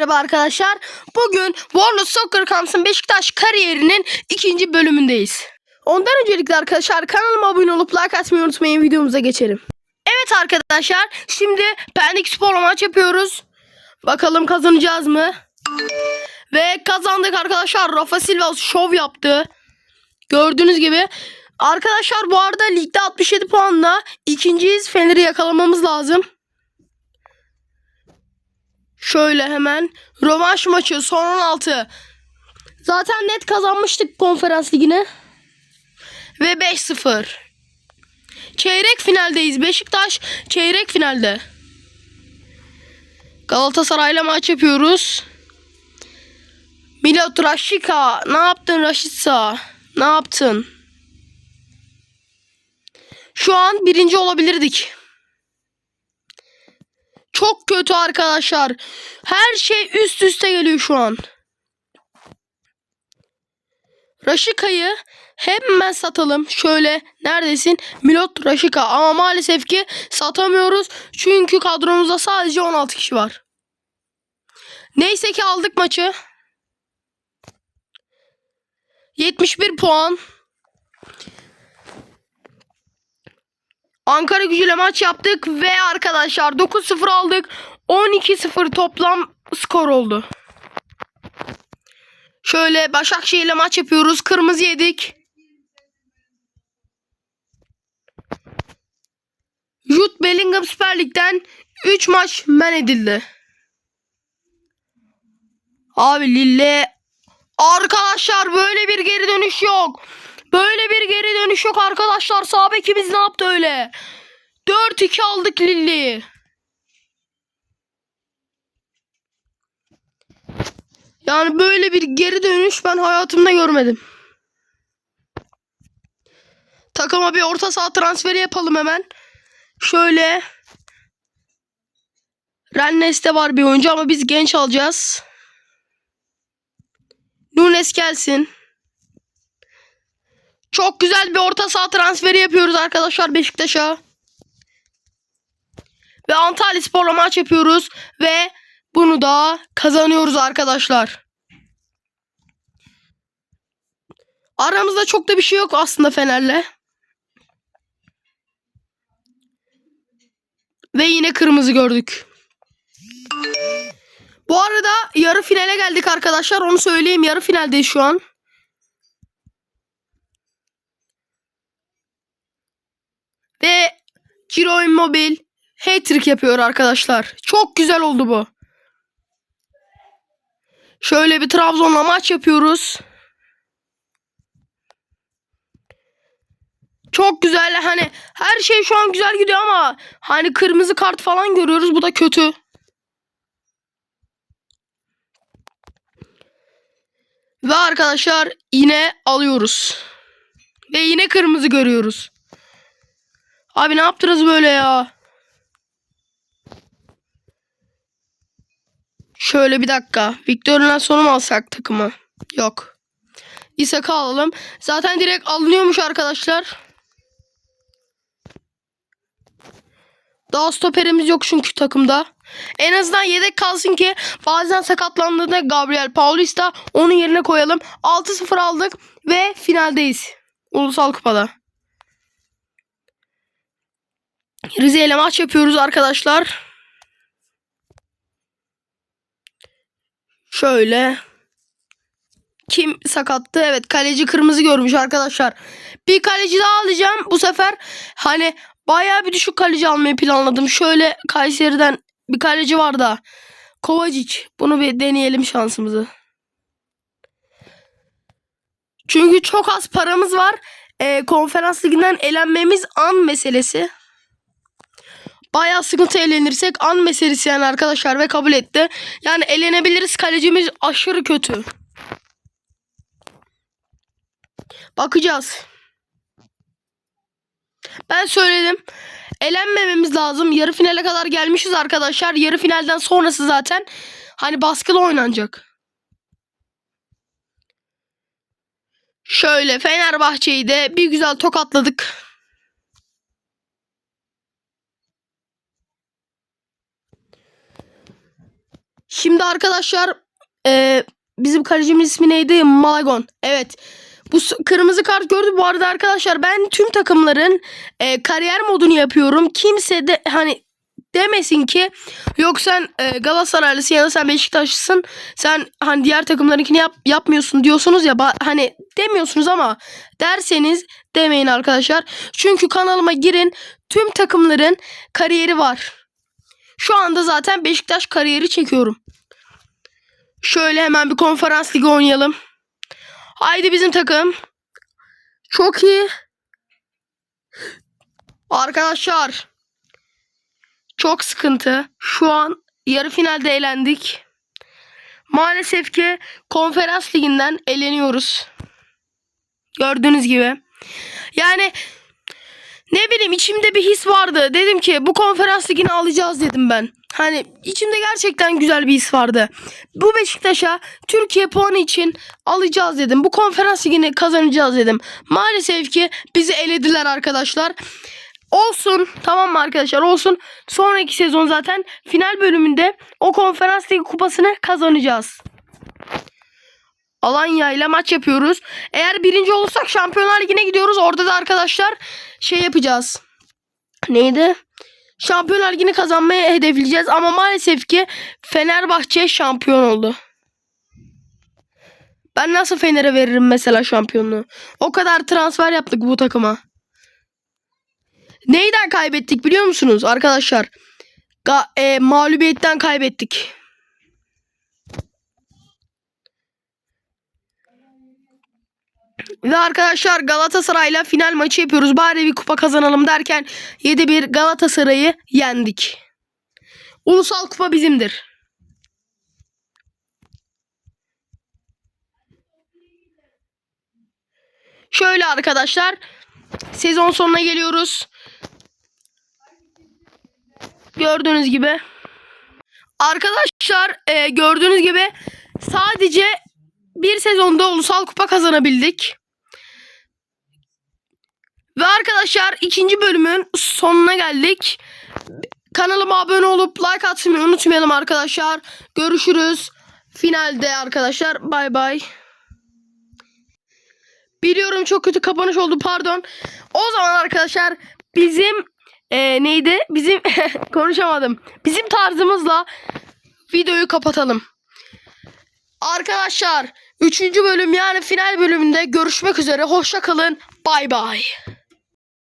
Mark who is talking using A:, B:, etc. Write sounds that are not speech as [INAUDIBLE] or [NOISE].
A: Merhaba arkadaşlar. Bugün Warner Soccer Camps'ın Beşiktaş kariyerinin ikinci bölümündeyiz. Ondan öncelikle arkadaşlar kanalıma abone olup like atmayı unutmayın videomuza geçelim. Evet arkadaşlar şimdi Pendik Spor'la maç yapıyoruz. Bakalım kazanacağız mı? Ve kazandık arkadaşlar. Rafa Silva şov yaptı. Gördüğünüz gibi. Arkadaşlar bu arada ligde 67 puanla ikinciyiz. Fener'i yakalamamız lazım. Şöyle hemen rövanş maçı son 16. Zaten net kazanmıştık konferans ligine. Ve 5-0. Çeyrek finaldeyiz. Beşiktaş çeyrek finalde. Galatasaray'la maç yapıyoruz. Milot Raşika. Ne yaptın Raşitsa? Ne yaptın? Şu an birinci olabilirdik. Çok kötü arkadaşlar. Her şey üst üste geliyor şu an. Raşika'yı hemen satalım. Şöyle neredesin? Milot Raşika. Ama maalesef ki satamıyoruz. Çünkü kadromuzda sadece 16 kişi var. Neyse ki aldık maçı. 71 puan. Ankara gücüyle maç yaptık ve arkadaşlar 9-0 aldık. 12-0 toplam skor oldu. Şöyle Başakşehir'le maç yapıyoruz. Kırmızı yedik. Jude Bellingham Süper Lig'den 3 maç men edildi. Abi Lille Arkadaşlar böyle bir geri dönüş yok. Böyle bir geri dönüş yok arkadaşlar. Sağ bekimiz ne yaptı öyle? 4-2 aldık Lille'yi. Yani böyle bir geri dönüş ben hayatımda görmedim. Takıma bir orta saha transferi yapalım hemen. Şöyle. Rennes'te var bir oyuncu ama biz genç alacağız. Nunes gelsin. Çok güzel bir orta saha transferi yapıyoruz arkadaşlar Beşiktaş'a. Ve Antalya Spor'la maç yapıyoruz. Ve bunu da kazanıyoruz arkadaşlar. Aramızda çok da bir şey yok aslında Fener'le. Ve yine kırmızı gördük. Bu arada yarı finale geldik arkadaşlar. Onu söyleyeyim. Yarı finaldeyiz şu an. Ve Ciro Immobile hat-trick yapıyor arkadaşlar. Çok güzel oldu bu. Şöyle bir Trabzon'la maç yapıyoruz. Çok güzel hani her şey şu an güzel gidiyor ama hani kırmızı kart falan görüyoruz bu da kötü. Ve arkadaşlar yine alıyoruz. Ve yine kırmızı görüyoruz. Abi ne yaptınız böyle ya? Şöyle bir dakika. Victor sonu mu alsak takımı? Yok. İshak'ı alalım. Zaten direkt alınıyormuş arkadaşlar. Daha stoperimiz yok çünkü takımda. En azından yedek kalsın ki bazen sakatlandığında Gabriel Paulista onun yerine koyalım. 6-0 aldık ve finaldeyiz. Ulusal Kupa'da. Rize ile maç yapıyoruz arkadaşlar. Şöyle. Kim sakattı? Evet kaleci kırmızı görmüş arkadaşlar. Bir kaleci daha alacağım. Bu sefer hani bayağı bir düşük kaleci almayı planladım. Şöyle Kayseri'den bir kaleci var da. Kovacic. Bunu bir deneyelim şansımızı. Çünkü çok az paramız var. Ee, konferans liginden elenmemiz an meselesi. Bayağı sıkıntı eğlenirsek an meselesi yani arkadaşlar ve kabul etti. Yani elenebiliriz kalecimiz aşırı kötü. Bakacağız. Ben söyledim. Elenmememiz lazım. Yarı finale kadar gelmişiz arkadaşlar. Yarı finalden sonrası zaten hani baskılı oynanacak. Şöyle Fenerbahçe'yi de bir güzel tokatladık. Şimdi arkadaşlar e, bizim kalecimiz ismi neydi? Malagon. Evet. Bu kırmızı kart gördü. Bu arada arkadaşlar ben tüm takımların e, kariyer modunu yapıyorum. Kimse de hani demesin ki yok sen e, Galatasaraylısın ya da sen Beşiktaşlısın. Sen hani diğer takımlarınkini yap, yapmıyorsun diyorsunuz ya hani demiyorsunuz ama derseniz demeyin arkadaşlar. Çünkü kanalıma girin. Tüm takımların kariyeri var. Şu anda zaten Beşiktaş kariyeri çekiyorum. Şöyle hemen bir konferans ligi oynayalım. Haydi bizim takım. Çok iyi. Arkadaşlar. Çok sıkıntı. Şu an yarı finalde elendik. Maalesef ki konferans liginden eleniyoruz. Gördüğünüz gibi. Yani ne bileyim içimde bir his vardı. Dedim ki bu konferans ligini alacağız dedim ben. Hani içimde gerçekten güzel bir his vardı. Bu Beşiktaş'a Türkiye puanı için alacağız dedim. Bu konferans ligini kazanacağız dedim. Maalesef ki bizi elediler arkadaşlar. Olsun tamam mı arkadaşlar olsun. Sonraki sezon zaten final bölümünde o konferans ligi kupasını kazanacağız. Alanya ile maç yapıyoruz. Eğer birinci olursak Şampiyonlar Ligi'ne gidiyoruz. Orada da arkadaşlar şey yapacağız. Neydi? Şampiyonlar Ligi'ni kazanmayı hedefleyeceğiz. Ama maalesef ki Fenerbahçe şampiyon oldu. Ben nasıl Fener'e veririm mesela şampiyonluğu? O kadar transfer yaptık bu takıma. Neyden kaybettik biliyor musunuz arkadaşlar? Ga- e, mağlubiyetten kaybettik. Ve arkadaşlar Galatasaray'la final maçı yapıyoruz. Bari bir kupa kazanalım derken 7-1 Galatasaray'ı yendik. Ulusal kupa bizimdir. Şöyle arkadaşlar sezon sonuna geliyoruz. Gördüğünüz gibi. Arkadaşlar e, gördüğünüz gibi sadece bir sezonda ulusal kupa kazanabildik. Ve arkadaşlar ikinci bölümün sonuna geldik. Kanalıma abone olup like atmayı unutmayalım arkadaşlar. Görüşürüz. Finalde arkadaşlar. Bay bay. Biliyorum çok kötü kapanış oldu pardon. O zaman arkadaşlar bizim e, neydi? Bizim [LAUGHS] konuşamadım. Bizim tarzımızla videoyu kapatalım. Arkadaşlar 3. bölüm yani final bölümünde görüşmek üzere. Hoşça kalın. Bay bay.